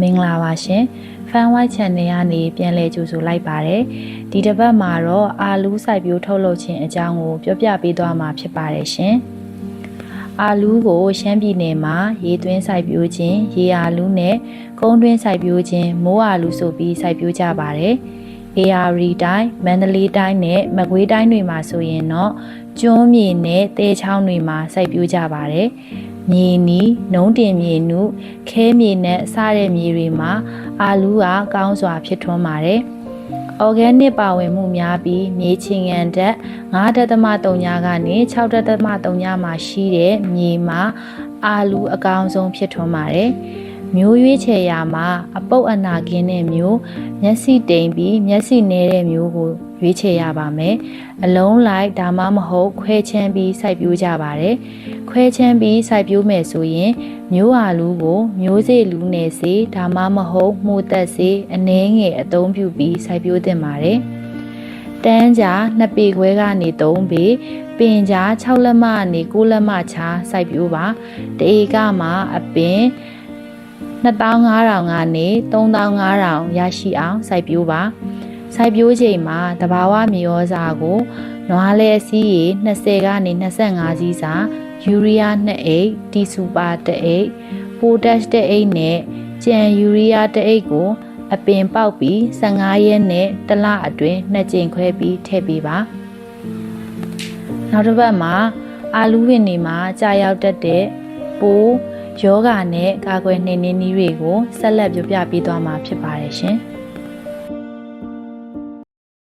မင်္ဂလာပါရှင် Fan White Channel ကနေပြန်လည်ကြိုဆိုလိုက်ပါတယ်ဒီတစ်ပတ်မှာတော့အာလူးစိုက်ပျိုးထုတ်လုပ်ခြင်းအကြောင်းကိုပြောပြပေးသွားမှာဖြစ်ပါတယ်ရှင်အာလူးကိုရှမ်းပြည်နယ်မှာရေသွင်းစိုက်ပျိုးခြင်းရေအာလူးနဲ့ကုန်းတွင်းစိုက်ပျိုးခြင်းမိုးအာလူးဆိုပြီးစိုက်ပျိုးကြပါတယ် AR တိုင်းမန္တလေးတိုင်းနဲ့မကွေးတိုင်းတွေမှာဆိုရင်တော့ကျွန်းမြေနဲ့တဲချောင်းတွေမှာစိုက်ပျိုးကြပါတယ်။ မြေနီနှုံးတင်မြေနုခဲမြေနဲ့စတဲ့မြေတွေမှာအာလူးကကောင်းစွာဖြစ်ထွန်းပါတယ်။ organic ပါဝင်မှုများပြီးမြေချင်ငံတက်9.3ညကနေ6.3ညမှာရှိတဲ့မြေမှာအာလူးအကောင်းဆုံးဖြစ်ထွန်းပါတယ်။ မျိုးရွေးချယ်ရာမှာအပုပ်အနာကင်းတဲ့မျိုးမျက်စိတိမ်ပြီးမျက်စိနေတဲ့မျိုးကိုရွေးချယ်ရပါမယ်။အလုံးလိုက်ဒါမှမဟုတ်ခွဲချမ်းပြီးစိုက်ပျိုးကြပါတယ်။ခွဲချမ်းပြီးစိုက်ပျိုးမယ်ဆိုရင်မျိုးအာလူးကို မျိုးစေ့လူးနယ်စေဒါမှမဟုတ်မှုသက်စေအနှဲငယ်အသုံးပြုပြီးစိုက်ပျိုးသင့်ပါတယ်။တန်းကြာ2ပေခွဲကနေ3ပေပင်ကြာ6လက်မကနေ9လက်မချာစိုက်ပျိုးပါတဧကမှာအပင် 2500ကနေ3500ရရှိအောင်စိုက်ပျိုးပါစိုက်ပျိုးချိန်မှာတဘာဝမြေဩဇာကိုနွားလဲအစီးရေ20ကနေ25စီးစာယူရီးယား2အိတ်တီစူပါ1အိတ်ပိုတက်1အိတ်နဲ့ကြံယူရီးယား1အိတ်ကို အပင်ပေါက်ပြီး15ရက်နဲ့တစ်လအတွင်းနှစ်ကြိမ်ခွဲပြီးထည့်ပေးပါနောက်တစ်ပတ်မှာအာလူးဝင်တွေမှာကြာရောက်တတ်တဲ့ပိုး ယောဂနဲ့ကာကွယ်နှိမ်နင်းနည်းတွေကိုဆက်လက်ပြပြပေးသွားမှာဖြစ်ပါတယ်ရှင်။